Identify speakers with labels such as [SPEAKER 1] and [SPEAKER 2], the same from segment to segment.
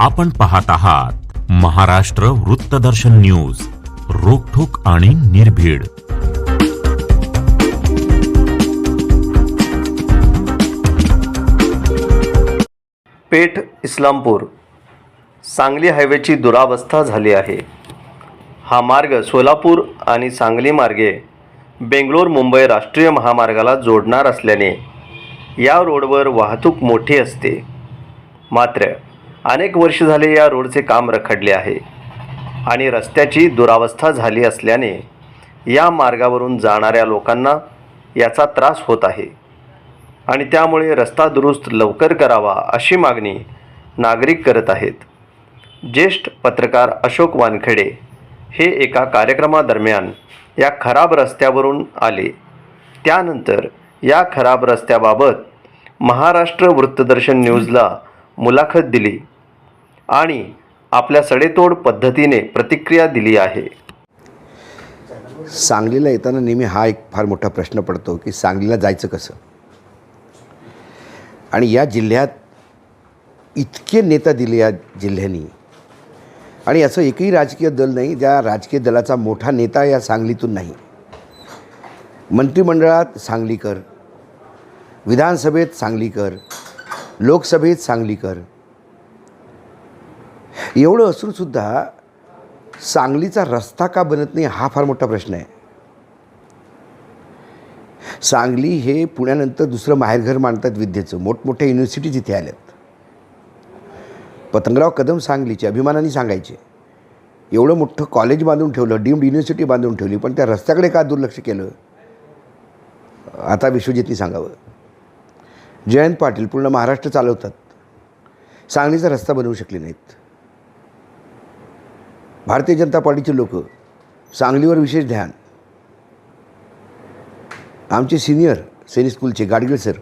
[SPEAKER 1] आपण पाहत आहात महाराष्ट्र वृत्तदर्शन न्यूज रोखोक आणि निर्भीड.
[SPEAKER 2] पेठ इस्लामपूर. सांगली हायवेची दुरावस्था झाली आहे. हा मार्ग सोलापूर आणि सांगली मार्गे बेंगलोर मुंबई राष्ट्रीय महामार्गाला जोडणार असल्याने या रोडवर वाहतूक मोठी असते. मात्र अनेक वर्ष झाले या रोडचे काम रखडले आहे आणि रस्त्याची दुरावस्था झाली असल्याने या मार्गावरून जाणाऱ्या लोकांना याचा त्रास होत आहे. आणि त्यामुळे रस्ता दुरुस्त लवकर करावा अशी मागणी नागरिक करत आहेत. ज्येष्ठ पत्रकार अशोक वानखेडे हे एका कार्यक्रमादरम्यान या खराब रस्त्यावरून आले. त्यानंतर या खराब रस्त्याबाबत महाराष्ट्र वृत्तदर्शन न्यूजला मुलाखत दिली. आणि आपल्या सडेतोड पद्धतीने प्रतिक्रिया दिली आहे.
[SPEAKER 3] सांगलीला येताना नेहमी हा एक फार मोठा प्रश्न पडतो की सांगलीला जायचं कसं? आणि या जिल्ह्यात इतके नेता दिले या जिल्ह्यांनी. आणि असं एकही राजकीय दल नाही ज्या राजकीय दलाचा मोठा नेता या सांगलीतून नाही. मंत्रिमंडळात सांगलीकर विधानसभेत सांगलीकर लोकसभेत सांगलीकर एवढं असूनसुद्धा सांगलीचा रस्ता का बनत नाही हा फार मोठा प्रश्न आहे. सांगली हे पुण्यानंतर दुसरं माहेरघर मानतात विद्येचं. मोठमोठ्या युनिव्हर्सिटीज इथे आल्यात पतंगराव कदम सांगलीचे अभिमानाने सांगायचे. एवढं मोठं कॉलेज बांधून ठेवलं डीम्ड युनिव्हर्सिटी बांधून ठेवली पण त्या रस्त्याकडे का दुर्लक्ष केलं? आता विश्वजितनी सांगावं. जयंत पाटील पूर्ण महाराष्ट्र चालवतात. सांगलीचा रस्ता बनवू शकले नाहीत. भारतीय जनता पार्टीचे लोक सांगलीवर विशेष ध्यान. आमचे सिनियर सैनिक स्कूलचे गाडगीळ सर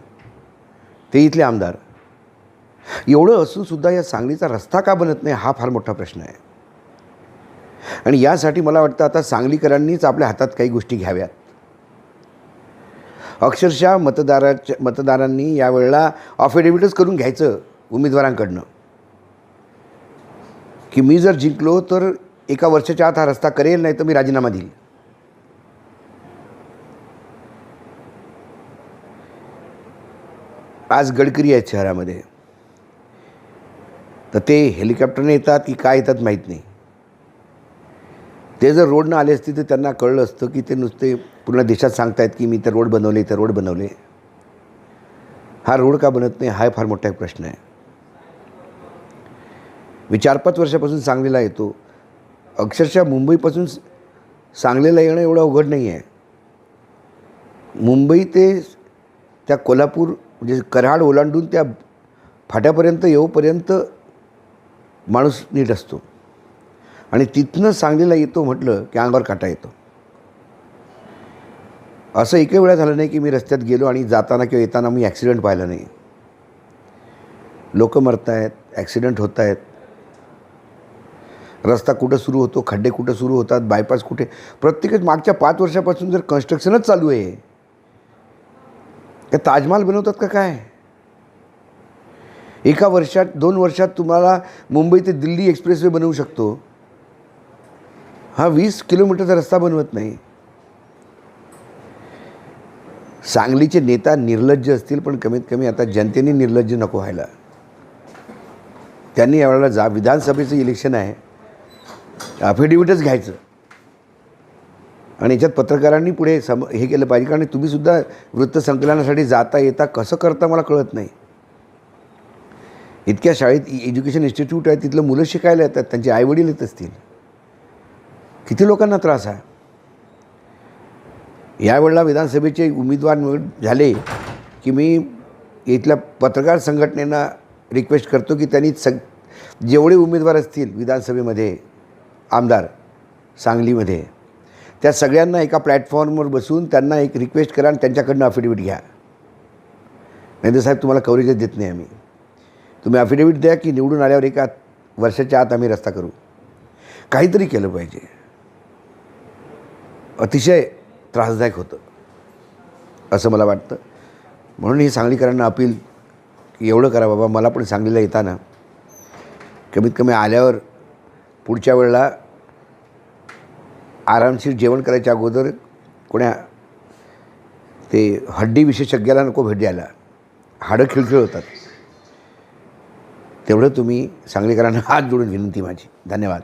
[SPEAKER 3] ते इथले आमदार. एवढं असूनसुद्धा या सांगलीचा रस्ता का बनत नाही हा फार मोठा प्रश्न आहे. आणि यासाठी मला वाटतं आता सांगलीकरांनीच आपल्या हातात काही गोष्टी घ्याव्यात. अक्षरशः मतदाराच्या मतदारांनी यावेळेला अफिडेव्हिटच करून घ्यायचं उमेदवारांकडनं. की मी जर जिंकलो तर एका वर्षाच्या आत हा रस्ता करेल नाही तर मी राजीनामा देईल. आज गडकरी आहेत शहरामध्ये. तर ते हेलिकॉप्टरने येतात की काय येतात माहीत नाही. ते जर रोडनं आले असते तर त्यांना कळलं असतं की ते नुसते पूर्ण देशात सांगतायत की मी तर रोड बनवले तर रोड बनवले. हा रोड का बनत नाही हा फार मोठा एक प्रश्न आहे. मी चार पाच वर्षापासून सांगलीला येतो. अक्षरशः मुंबईपासून सांगलीला येणं एवढं अवघड नाही आहे मुंबई ते त्या कोल्हापूर म्हणजे कराड ओलांडून त्या फाट्यापर्यंत येऊपर्यंत माणूस नीट असतो. आणि तिथनं सांगलीला येतो म्हटलं की अंगावर काटा येतो. असं एकही वेळा झालं नाही की मी रस्त्यात गेलो आणि जाताना किंवा येताना मी ॲक्सिडेंट पाहिला नाही. लोक मरत आहेत ॲक्सिडेंट होत आहेत रस्ता कुठं सुरू होतो खड्डे कुठं सुरू होतात बायपास कुठे? प्रत्येकच मागच्या पाच वर्षापासून जर कन्स्ट्रक्शनच चालू आहे का ताजमहाल बनवतात का काय? एका वर्षात दोन वर्षात तुम्हाला मुंबई ते दिल्ली एक्सप्रेसवे बनवू शकतो. हा वीस किलोमीटरचा रस्ता बनवत नाही. सांगलीचे नेता निर्लज्ज असतील पण कमीत कमी आता जनतेने निर्लज्ज नको व्हायला. त्यांनी यावेळेला जा विधानसभेचं इलेक्शन आहे. ॲफिडेविटच घ्यायचं. आणि याच्यात पत्रकारांनी पुढे सम हे केलं पाहिजे. कारण तुम्हीसुद्धा वृत्तसंकलनासाठी जाता येता कसं करता मला कळत नाही. इतक्या शाळेत एज्युकेशन इन्स्टिट्यूट आहे तिथलं मुलं शिकायला येतात त्यांचे आईवडील येत असतील. किती लोकांना त्रास आहे? यावेळेला विधानसभेचे उमेदवार निवड झाले की मी इथल्या पत्रकार संघटनेना रिक्वेस्ट करतो की त्यांनी सग जेवढे उमेदवार असतील विधानसभेमध्ये आमदार सांगलीमध्ये. त्या सगळ्यांना एका प्लॅटफॉर्मवर बसून त्यांना एक रिक्वेस्ट करा आणि त्यांच्याकडनं अफिडेविट घ्या. नाही तर साहेब तुम्हाला कव्हरेजच देत नाही आम्ही. तुम्ही अफिडेविट द्या की निवडून आल्यावर एका वर्षाच्या आत आम्ही रस्ता करू. काहीतरी केलं पाहिजे. अतिशय त्रासदायक होतं असं मला वाटतं. म्हणून ही सांगलीकरांना अपील की एवढं करा बाबा मला पण सांगलीला येताना कमीत कमी आल्यावर पुढच्या वेळेला आरामशीर जेवण करायच्या अगोदर कोण्या ते हड्डी विशेषज्ञाला नको भेट द्यायला. हाडं खिळखिळ होतात. तेवढं तुम्ही सांगलीकरांना हात जोडून विनंती माझी. धन्यवाद.